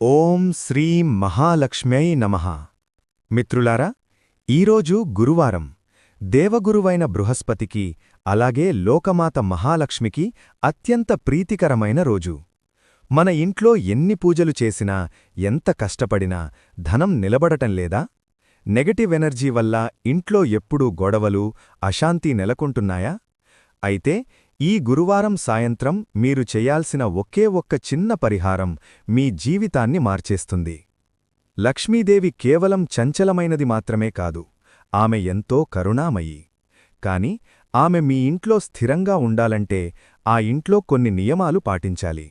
ఓం శ్రీం మహాలక్ష్మ్యై నమ. మిత్రులారా ఈరోజు గురువారం దేవగురువైన బృహస్పతికి అలాగే లోకమాత మహాలక్ష్మికి అత్యంత ప్రీతికరమైన రోజు. మన ఇంట్లో ఎన్ని పూజలు చేసినా ఎంత కష్టపడినా ధనం నిలబడటం లేదా? నెగటివ్ ఎనర్జీ వల్ల ఇంట్లో ఎప్పుడూ గొడవలు అశాంతి నెలకొంటున్నాయా? అయితే ఈ గురువారం సాయంత్రం మీరు చేయాల్సిన ఒకే ఒక్క చిన్న పరిహారం మీ జీవితాన్ని మార్చేస్తుంది. లక్ష్మీదేవి కేవలం చంచలమైనది మాత్రమే కాదు ఆమె ఎంతో కరుణామయీ. కాని ఆమె మీ ఇంట్లో స్థిరంగా ఉండాలంటే ఆ ఇంట్లో కొన్ని నియమాలు పాటించాలి.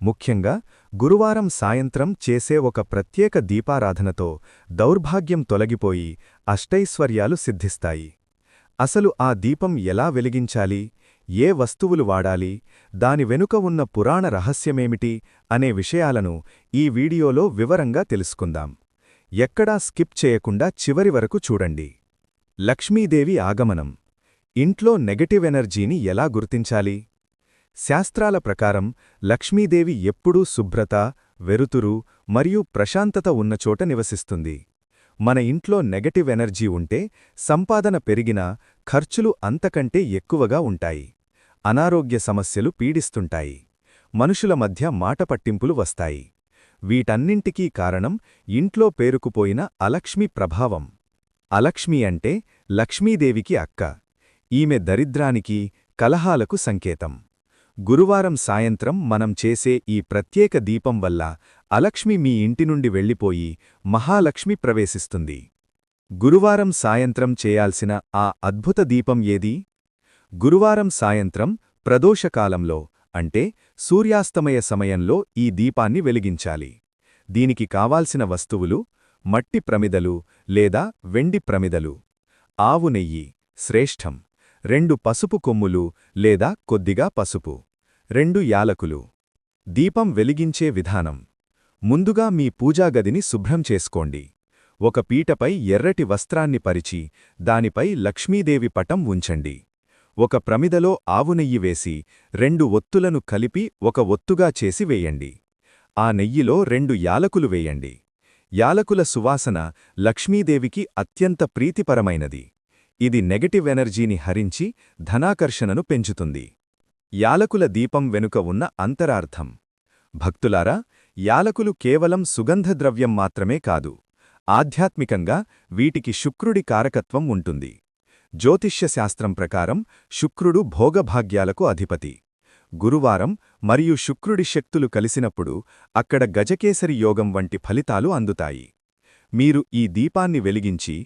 ముఖ్యంగా గురువారం సాయంత్రం చేసే ఒక ప్రత్యేక దీపారాధనతో దౌర్భాగ్యం తొలగిపోయి అష్టైశ్వర్యాలు సిద్ధిస్తాయి. అసలు ఆ దీపం ఎలా వెలిగించాలి? ఏ వస్తువులు వాడాలి దాని వెనుక ఉన్న పురాణ రహస్యమేమిటి అనే విషయాలను ఈ వీడియోలో వివరంగా తెలుసుకుందాం. ఎక్కడా స్కిప్ చేయకుండా చివరి వరకు చూడండి. లక్ష్మీదేవి ఆగమనం. ఇంట్లో నెగటివ్ ఎనర్జీని ఎలా గుర్తించాలి? శాస్త్రాల ప్రకారం లక్ష్మీదేవి ఎప్పుడూ శుభ్రత వెరుతురు మరియు ప్రశాంతత ఉన్నచోట నివసిస్తుంది. మన ఇంట్లో నెగటివ్ ఎనర్జీ ఉంటే సంపాదన పెరిగినా ఖర్చులు అంతకంటే ఎక్కువగా ఉంటాయి. అనారోగ్య సమస్యలు పీడిస్తుంటాయి. మనుషుల మధ్య మాటపట్టింపులు వస్తాయి. వీటన్నింటికీ కారణం ఇంట్లో పేరుకుపోయిన అలక్ష్మి ప్రభావం. అలక్ష్మి అంటే లక్ష్మీదేవికి అక్క. ఈమె దరిద్రానికి కలహాలకు సంకేతం. గురువారం సాయంత్రం మనం చేసే ఈ ప్రత్యేక దీపం వల్ల అలక్ష్మి మీ ఇంటి నుండి వెళ్ళిపోయి మహాలక్ష్మి ప్రవేశిస్తుంది. గురువారం సాయంత్రం చేయాల్సిన ఆ అద్భుత దీపం ఏది? గురువారం సాయంత్రం ప్రదోషకాలంలో అంటే సూర్యాస్తమయ సమయంలో ఈ దీపాన్ని వెలిగించాలి. దీనికి కావాల్సిన వస్తువులు మట్టి ప్రమిదలు లేదా వెండి ప్రమిదలు. ఆవు నెయ్యి శ్రేష్టం. రెండు పసుపు కొమ్ములు లేదా కొద్దిగా పసుపు. రెండు యాలకులు. దీపం వెలిగించే విధానం. ముందుగా మీ పూజాగదిని శుభ్రం చేసుకోండి. ఒక పీటపై ఎర్రటి వస్త్రాన్ని పరిచి దానిపై లక్ష్మీదేవి పటం ఉంచండి. ఒక ప్రమిదలో ఆవు నెయ్యి వేసి రెండు ఒత్తులను కలిపి ఒక ఒత్తుగా చేసి వేయండి. ఆ నెయ్యిలో రెండు యాలకులు వేయండి. యాలకుల సువాసన లక్ష్మీదేవికి అత్యంత ప్రీతిపరమైనది. ఇది నెగటివ్ ఎనర్జీని హరించి ధనాకర్షణను పెంచుతుంది. యాలకుల దీపం వెనుక ఉన్న అంతరార్థం. భక్తులారా యాలకులు కేవలం సుగంధద్రవ్యం మాత్రమే కాదు ఆధ్యాత్మికంగా వీటికి శుక్రుడి కారకత్వం ఉంటుంది. జ్యోతిష్యశాస్త్రం ప్రకారం శుక్రుడు భోగభాగ్యాలకు అధిపతి. గురువారం మరియు శుక్రుడి శక్తులు కలిసినప్పుడు అక్కడ గజకేసరి యోగం వంటి ఫలితాలు అందుతాయి. మీరు ఈ దీపాన్ని వెలిగించి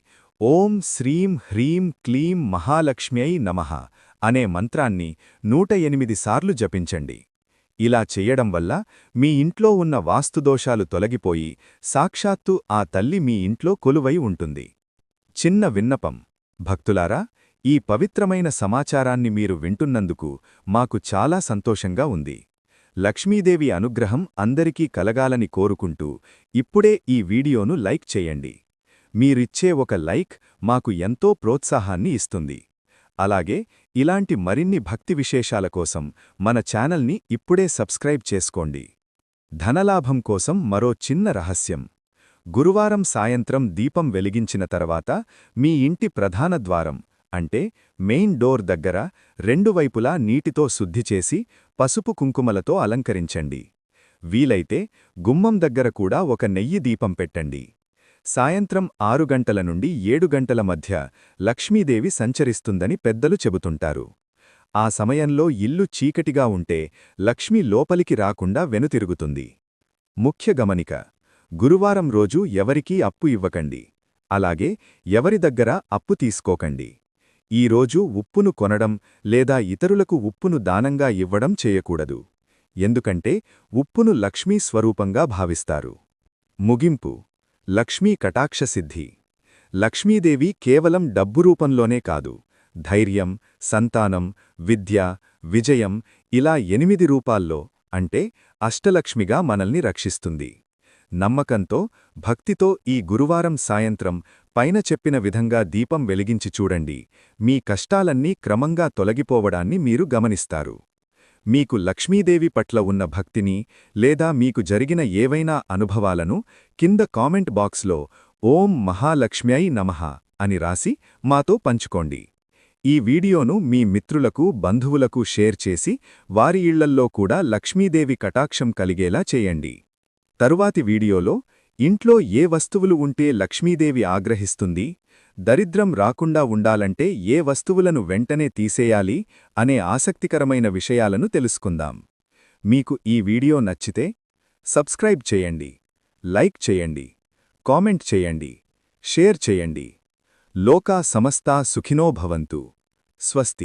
ఓం శ్రీం హ్రీం క్లీం మహాలక్ష్మ్యై నమః అనే మంత్రాన్ని నూట ఎనిమిది సార్లు జపించండి. ఇలా చెయ్యడం వల్ల మీ ఇంట్లో ఉన్న వాస్తుదోషాలు తొలగిపోయి సాక్షాత్తు ఆ తల్లి మీ ఇంట్లో కొలువై ఉంటుంది. చిన్న విన్నపం. భక్తులారా ఈ పవిత్రమైన సమాచారాన్ని మీరు వింటున్నందుకు మాకు చాలా సంతోషంగా ఉంది. లక్ష్మీదేవి అనుగ్రహం అందరికీ కలగాలని కోరుకుంటూ ఇప్పుడే ఈ వీడియోను లైక్ చేయండి. మీరిచ్చే ఒక లైక్ మాకు ఎంతో ప్రోత్సాహాన్ని ఇస్తుంది. అలాగే ఇలాంటి మరిన్ని భక్తి విశేషాల కోసం మన ఛానల్ని ఇప్పుడే సబ్స్క్రైబ్ చేసుకోండి. ధనలాభం కోసం మరో చిన్న రహస్యం. గురువారం సాయంత్రం దీపం వెలిగించిన తర్వాత మీ ఇంటి ప్రధాన ద్వారం అంటే మెయిన్ డోర్ దగ్గర రెండు వైపులా నీటితో శుద్ధి చేసి పసుపు కుంకుమలతో అలంకరించండి. వీలైతే గుమ్మం దగ్గర కూడా ఒక నెయ్యి దీపం పెట్టండి. సాయంత్రం ఆరు గంటల నుండి ఏడు గంటల మధ్య లక్ష్మీదేవి సంచరిస్తుందని పెద్దలు చెబుతుంటారు. ఆ సమయంలో ఇల్లు చీకటిగా ఉంటే లక్ష్మి లోపలికి రాకుండా వెనుతిరుగుతుంది. ముఖ్య గమనిక గురువారం రోజు ఎవరికీ అప్పు ఇవ్వకండి. అలాగే ఎవరి దగ్గర అప్పు తీసుకోకండి. ఈరోజు ఉప్పును కొనడం లేదా ఇతరులకు ఉప్పును దానంగా ఇవ్వడం చేయకూడదు. ఎందుకంటే ఉప్పును లక్ష్మీ స్వరూపంగా భావిస్తారు. ముగింపు. లక్ష్మీ కటాక్షసిద్ధి లక్ష్మీదేవి కేవలం డబ్బు రూపంలోనే కాదు. ధైర్యం సంతానం విద్య విజయం ఇలా ఎనిమిది రూపాల్లో అంటే అష్టలక్ష్మిగా మనల్ని రక్షిస్తుంది. నమ్మకంతో భక్తితో ఈ గురువారం సాయంత్రం పైన చెప్పిన విధంగా దీపం వెలిగించి చూడండి. మీ కష్టాలన్నీ క్రమంగా తొలగిపోవడాన్ని మీరు గమనిస్తారు. మీకు లక్ష్మీదేవి పట్ల ఉన్న భక్తిని లేదా మీకు జరిగిన ఏవైనా అనుభవాలను కింద కామెంట్ బాక్స్లో ఓం మహాలక్ష్మ్యై నమః అని రాసి మాతో పంచుకోండి. ఈ వీడియోను మీ మిత్రులకు బంధువులకు షేర్ చేసి వారి ఇళ్ళల్లో కూడా లక్ష్మీదేవి కటాక్షం కలిగేలా చేయండి. తరువాతి వీడియోలో ఇంట్లో ఏ వస్తువులు ఉంటే లక్ష్మీదేవి ఆగ్రహిస్తుంది దరిద్రం రాకుండా ఉండాలంటే ఏ వస్తువులను వెంటనే తీసేయాలి అనే ఆసక్తికరమైన విషయాలను తెలుసుకుందాం. మీకు ఈ వీడియో నచ్చితే సబ్స్క్రైబ్ చేయండి లైక్ చేయండి కామెంట్ చేయండి షేర్ చేయండి. లోకా సమస్తా సుఖినో భవంతు. స్వస్తి.